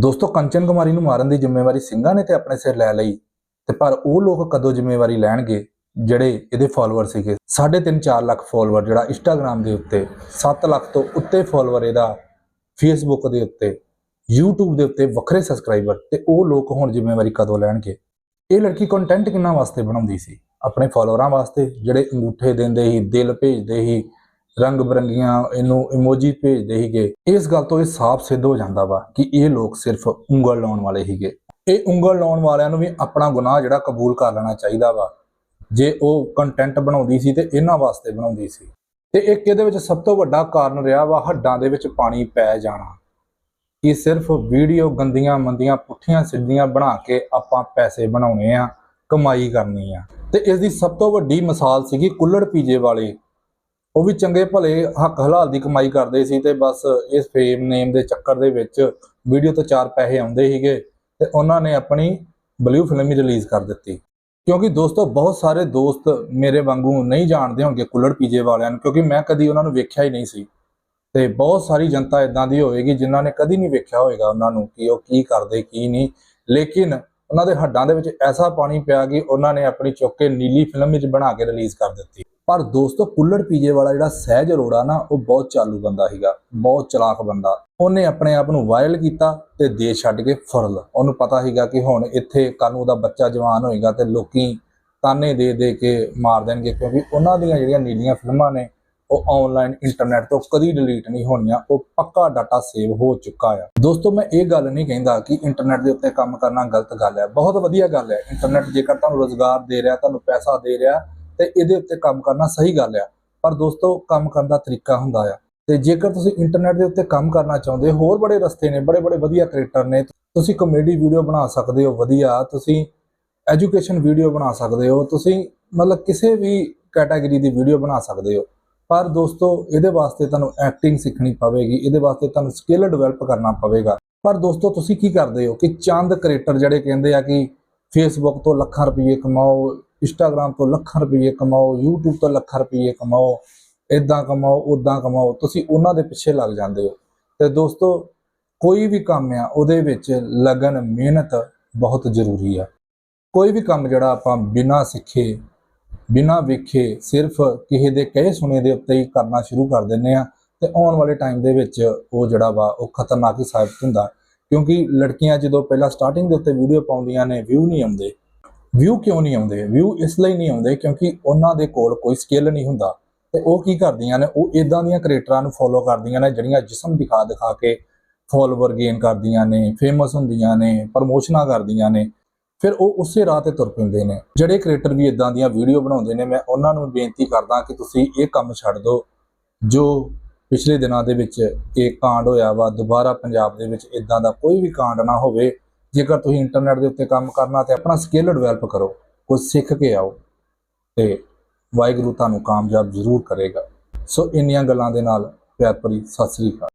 ਦੋਸਤੋ ਕੰਚਨ ਕੁਮਾਰੀ ਨੂੰ ਮਾਰਨ ਦੀ ਜ਼ਿੰਮੇਵਾਰੀ ਸਿੰਘਾਂ ਨੇ ਤੇ ਆਪਣੇ ਸਿਰ ਲੈ ਲਈ ਤੇ ਪਰ ਉਹ ਲੋਕ ਕਦੋਂ ਜ਼ਿੰਮੇਵਾਰੀ ਲੈਣਗੇ, ਜਿਹੜੇ ਇਹਦੇ ਫਾਲੋਅਰ ਸੀਗੇ? 3.5 4 ਲੱਖ ਫਾਲੋਅਰ ਜਿਹੜਾ ਇੰਸਟਾਗ੍ਰam ਦੇ ਉੱਤੇ 7 ਲੱਖ ਤੋਂ ਉੱਤੇ ਫਾਲੋਅਰ ਇਹਦਾ ਫੇਸਬੁੱਕ ਦੇ ਉੱਤੇ, YouTube ਦੇ ਉੱਤੇ ਵੱਖਰੇ ਸਬਸਕ੍ਰਾਈਬਰ ਤੇ ਉਹ ਲੋਕ ਹੁਣ ਜ਼ਿੰਮੇਵਾਰੀ ਕਦੋਂ ਲੈਣਗੇ? ਇਹ ਲੜਕੀ ਕੰਟੈਂਟ ਕਿੰਨਾ ਵਾਸਤੇ ਬਣਾਉਂਦੀ ਸੀ? ਆਪਣੇ ਫਾਲੋਅਰਾਂ ਵਾਸਤੇ, ਜਿਹੜੇ ਅੰਗੂਠੇ ਦਿੰਦੇ ਸੀ, ਦਿਲ ਭੇਜਦੇ ਸੀ ਰੰਗ ਬਰੰਗੀਆਂ ਇਹਨੂੰ ਇਮੋਜੀ ਭੇਜਦੇ ਸੀਗੇ। ਇਸ ਗੱਲ ਤੋਂ ਇਹ ਸਾਫ਼ ਸਿੱਧ ਹੋ ਜਾਂਦਾ ਵਾ ਕਿ ਇਹ ਲੋਕ ਸਿਰਫ ਉਂਗਲ ਲਾਉਣ ਵਾਲੇ ਸੀਗੇ। ਇਹ ਉਂਗਲ ਲਾਉਣ ਵਾਲਿਆਂ ਨੂੰ ਵੀ ਆਪਣਾ ਗੁਨਾਹ ਜਿਹੜਾ ਕਬੂਲ ਕਰ ਲੈਣਾ ਚਾਹੀਦਾ ਵਾ। ਜੇ ਉਹ ਕੰਟੈਂਟ ਬਣਾਉਂਦੀ ਸੀ ਤੇ ਇਹਨਾਂ ਵਾਸਤੇ ਬਣਾਉਂਦੀ ਸੀ। ਤੇ ਇੱਕ ਇਹਦੇ ਵਿੱਚ ਸਭ ਤੋਂ ਵੱਡਾ ਕਾਰਨ ਰਿਹਾ ਵਾ ਹੱਡਾਂ ਦੇ ਵਿੱਚ ਪਾਣੀ ਪੈ ਜਾਣਾ। ਕਿ ਸਿਰਫ ਵੀਡੀਓ ਗੰਦੀਆਂ ਮੰਦੀਆਂ ਪੁੱਠੀਆਂ ਸਿੱਧੀਆਂ ਬਣਾ ਕੇ ਆਪਾਂ ਪੈਸੇ ਬਣਾਉਣੇ ਆ, ਕਮਾਈ ਕਰਨੀ ਆ। ਤੇ ਇਸ ਦੀ ਸਭ ਤੋਂ ਵੱਡੀ ਮਿਸਾਲ ਸੀਗੀ ਕੁੱਲੜ ਪੀਜੇ ਵਾਲੇ। ਉਹ ਵੀ ਚੰਗੇ ਭਲੇ ਹੱਕ ਹਲਾਲ ਦੀ ਕਮਾਈ ਕਰਦੇ ਸੀ ਤੇ ਬਸ ਇਸ ਫੇਮ ਨੇਮ ਦੇ ਚੱਕਰ ਦੇ ਵਿੱਚ ਵੀਡੀਓ ਤੋਂ ਚਾਰ ਪੈਸੇ ਆਉਂਦੇ ਸੀਗੇ ਤੇ ਉਹਨਾਂ ਨੇ ਆਪਣੀ ਬਲੂ ਫਿਲਮ ਹੀ ਰਿਲੀਜ਼ ਕਰ ਦਿੱਤੀ। ਕਿਉਂਕਿ ਦੋਸਤੋ, ਬਹੁਤ ਸਾਰੇ ਦੋਸਤ ਮੇਰੇ ਵਾਂਗੂ ਨਹੀਂ ਜਾਣਦੇ ਹੋਣਗੇ ਕੁੱਲੜ ਪੀਜੇ ਵਾਲਿਆਂ ਨੂੰ, ਕਿਉਂਕਿ ਮੈਂ ਕਦੀ ਉਹਨਾਂ ਨੂੰ ਵੇਖਿਆ ਹੀ ਨਹੀਂ ਸੀ। ਤੇ ਬਹੁਤ ਸਾਰੀ ਜਨਤਾ ਇਦਾਂ ਦੀ ਹੋਵੇਗੀ ਜਿਨ੍ਹਾਂ ਨੇ ਕਦੀ ਨਹੀਂ ਵੇਖਿਆ ਹੋਵੇਗਾ ਉਹਨਾਂ ਨੂੰ ਕਿ ਉਹ ਕੀ ਕਰਦੇ, ਕੀ ਨਹੀਂ। ਲੇਕਿਨ ਉਹਨਾਂ ਦੇ ਹੱਡਾਂ ਦੇ ਵਿੱਚ ਐਸਾ ਪਾਣੀ ਪਿਆ ਕਿ ਉਹਨਾਂ ਨੇ ਆਪਣੀ ਚੁੱਕ ਕੇ ਨੀਲੀ ਫਿਲਮ ਵਿੱਚ ਬਣਾ ਕੇ ਰਿਲੀਜ਼ ਕਰ ਦਿੱਤੀ। ਪਰ ਦੋਸਤੋ ਕੁੱਲੜ ਪੀਜੇ ਵਾਲਾ ਜਿਹੜਾ ਸਹਿਜ ਅਰੋੜਾ ਨਾ, ਉਹ ਬਹੁਤ ਚਾਲੂ ਬੰਦਾ ਸੀਗਾ, ਬਹੁਤ ਚਲਾਕ ਬੰਦਾ। ਉਹਨੇ ਆਪਣੇ ਆਪ ਨੂੰ ਵਾਇਰਲ ਕੀਤਾ ਤੇ ਦੇਸ਼ ਛੱਡ ਕੇ ਫਰਲ। ਉਹਨੂੰ ਪਤਾ ਸੀਗਾ ਕਿ ਹੁਣ ਇੱਥੇ ਕੱਲ ਨੂੰ ਉਹਦਾ ਬੱਚਾ ਜਵਾਨ ਹੋਏਗਾ ਤੇ ਲੋਕੀ ਤਾਨੇ ਦੇ ਦੇ ਕੇ ਮਾਰ ਦੇਣਗੇ, ਕਿਉਂਕਿ ਉਹਨਾਂ ਦੀਆਂ ਜਿਹੜੀਆਂ ਨੀਲੀਆਂ ਫਿਲਮਾਂ ਨੇ, ਉਹ ਆਨਲਾਈਨ ਇੰਟਰਨੈਟ ਤੋਂ ਕਦੀ ਡਿਲੀਟ ਨਹੀਂ ਹੋਣੀਆਂ, ਉਹ ਪੱਕਾ ਡਾਟਾ ਸੇਵ ਹੋ ਚੁੱਕਾ ਆ। ਦੋਸਤੋ, ਮੈਂ ਇਹ ਗੱਲ ਨਹੀਂ ਕਹਿੰਦਾ ਕਿ ਇੰਟਰਨੈਟ ਦੇ ਉੱਤੇ ਕੰਮ ਕਰਨਾ ਗਲਤ ਗੱਲ ਹੈ। ਬਹੁਤ ਵਧੀਆ ਗੱਲ ਹੈ। ਇੰਟਰਨੈਟ ਜੇਕਰ ਤੁਹਾਨੂੰ ਰੋਜ਼ਗਾਰ ਦੇ ਰਿਹਾ, ਤੁਹਾਨੂੰ ਪੈਸਾ ਦੇ ਰਿਹਾ ਤੇ ਇਹਦੇ ਉੱਤੇ ਕੰਮ ਕਰਨਾ ਸਹੀ ਗੱਲ ਆ। ਪਰ ਦੋਸਤੋ, ਕੰਮ ਕਰਨ ਦਾ ਤਰੀਕਾ ਹੁੰਦਾ ਆ। ਤੇ ਜੇਕਰ ਤੁਸੀਂ ਇੰਟਰਨੈਟ ਦੇ ਉੱਤੇ ਕੰਮ ਕਰਨਾ ਚਾਹੁੰਦੇ ਹੋ, ਹੋਰ ਬੜੇ ਰਸਤੇ ਨੇ, ਬੜੇ ਬੜੇ ਵਧੀਆ ਕ੍ਰੀਏਟਰ ਨੇ, ਤੁਸੀਂ ਕਮੇਡੀ ਵੀਡੀਓ ਬਣਾ ਸਕਦੇ ਹੋ, ਵਧੀਆ। ਤੁਸੀਂ ਐਜੂਕੇਸ਼ਨ ਵੀਡੀਓ ਬਣਾ ਸਕਦੇ ਹੋ, ਤੁਸੀਂ ਮਤਲਬ ਕਿਸੇ ਵੀ ਕੈਟਾਗਰੀ ਦੀ ਵੀਡੀਓ ਬਣਾ ਸਕਦੇ ਹੋ। ਪਰ ਦੋਸਤੋ, ਇਹਦੇ ਵਾਸਤੇ ਤੁਹਾਨੂੰ ਐਕਟਿੰਗ ਸਿੱਖਣੀ ਪਵੇਗੀ, ਇਹਦੇ ਵਾਸਤੇ ਤੁਹਾਨੂੰ ਸਕਿੱਲ ਡਿਵੈਲਪ ਕਰਨਾ ਪਵੇਗਾ। ਪਰ ਦੋਸਤੋ, ਤੁਸੀਂ ਕੀ ਕਰਦੇ ਹੋ ਕਿ ਚੰਦ ਕ੍ਰੀਏਟਰ ਜਿਹੜੇ ਕਹਿੰਦੇ ਆ ਕਿ ਫੇਸਬੁੱਕ ਤੋਂ ਲੱਖਾਂ ਰੁਪਏ ਕਮਾਓ ਇੰਸਟਾਗ੍ਰam ਤੋਂ ਲੱਖਾਂ ਰੁਪਏ ਕਮਾਓ, YouTube ਤੋਂ ਲੱਖਾਂ ਰੁਪਏ ਕਮਾਓ ਇਦਾਂ ਕਮਾਓ ਉਦਾਂ ਕਮਾਓ, ਤੁਸੀਂ ਉਹਨਾਂ ਦੇ ਪਿੱਛੇ ਲੱਗ ਜਾਂਦੇ ਹੋ। ਤੇ ਦੋਸਤੋ, ਕੋਈ ਵੀ ਕੰਮ ਆ, ਉਹਦੇ ਵਿੱਚ ਲਗਨ, ਮਿਹਨਤ ਬਹੁਤ ਜ਼ਰੂਰੀ ਆ। ਕੋਈ ਵੀ ਕੰਮ ਜਿਹੜਾ ਆਪਾਂ ਬਿਨਾਂ ਸਿੱਖੇ, ਬਿਨਾਂ ਵੇਖੇ, ਸਿਰਫ ਕਿਸੇ ਦੇ ਕਹੇ ਸੁਣੇ ਦੇ ਉੱਤੇ ਹੀ ਕਰਨਾ ਸ਼ੁਰੂ ਕਰ ਦਿੰਨੇ ਆ ਤੇ ਆਉਣ ਵਾਲੇ ਟਾਈਮ ਦੇ ਵਿੱਚ ਉਹ ਜਿਹੜਾ ਵਾ, ਉਹ ਖਤਰਨਾਕ ਹੀ ਸਾਬਤ ਹੁੰਦਾ। ਕਿਉਂਕਿ ਲੜਕੀਆਂ ਜਦੋਂ ਪਹਿਲਾਂ ਸਟਾਰਟਿੰਗ ਦੇ ਉੱਤੇ ਵੀਡੀਓ ਪਾਉਂਦੀਆਂ ਨੇ ਵਿਊ ਨਹੀਂ ਆਉਂਦੇ ਵਿਊ ਕਿਉਂ ਨਹੀਂ ਆਉਂਦੇ? ਵਿਊ ਇਸ ਲਈ ਨਹੀਂ ਆਉਂਦੇ ਕਿਉਂਕਿ ਉਹਨਾਂ ਦੇ ਕੋਲ ਕੋਈ ਸਕਿੱਲ ਨਹੀਂ ਹੁੰਦਾ। ਤੇ ਉਹ ਕੀ ਕਰਦੀਆਂ ਨੇ? ਉਹ ਇਦਾਂ ਦੀਆਂ ਕ੍ਰੀਏਟਰਾਂ ਨੂੰ ਫੋਲੋ ਕਰਦੀਆਂ ਨੇ ਜਿਹੜੀਆਂ ਜਿਸਮ ਦਿਖਾ ਦਿਖਾ ਕੇ ਫੋਲੋਵਰ ਗੇਨ ਕਰਦੀਆਂ ਨੇ ਫੇਮਸ ਹੁੰਦੀਆਂ ਨੇ ਪ੍ਰਮੋਸ਼ਨਾਂ ਕਰਦੀਆਂ ਨੇ। ਫਿਰ ਉਹ ਉਸੇ ਰਾਹ ਤੇ ਤੁਰ ਪੈਂਦੇ ਨੇ। ਜਿਹੜੇ ਕ੍ਰੀਏਟਰ ਵੀ ਇਦਾਂ ਦੀਆਂ ਵੀਡੀਓ ਬਣਾਉਂਦੇ ਨੇ, ਮੈਂ ਉਹਨਾਂ ਨੂੰ ਬੇਨਤੀ ਕਰਦਾ ਕਿ ਤੁਸੀਂ ਇਹ ਕੰਮ ਛੱਡ ਦਿਓ। ਜੋ ਪਿਛਲੇ ਦਿਨਾਂ ਦੇ ਵਿੱਚ ਇਹ ਕਾਂਡ ਹੋਇਆ ਵਾ, ਦੁਬਾਰਾ ਪੰਜਾਬ ਦੇ ਵਿੱਚ ਇਦਾਂ ਦਾ ਕੋਈ ਵੀ ਕਾਂਡ ਨਾ ਹੋਵੇ ਜੇਕਰ ਤੁਸੀਂ ਇੰਟਰਨੈਟ ਦੇ ਉੱਤੇ ਕੰਮ ਕਰਨਾ ਤੇ ਆਪਣਾ ਸਕਿੱਲ ਡਿਵੈਲਪ ਕਰੋ ਕੁਝ ਸਿੱਖ ਕੇ ਆਓ ਤੇ ਵਾਹਿਗੁਰੂ ਤੁਹਾਨੂੰ ਕਾਮਯਾਬ ਜ਼ਰੂਰ ਕਰੇਗਾ। ਸੋ ਇੰਨੀਆਂ ਗੱਲਾਂ ਦੇ ਨਾਲ ਪਿਆਰ ਭਰੀ ਸਤਿ ਸ੍ਰੀ ਅਕਾਲ।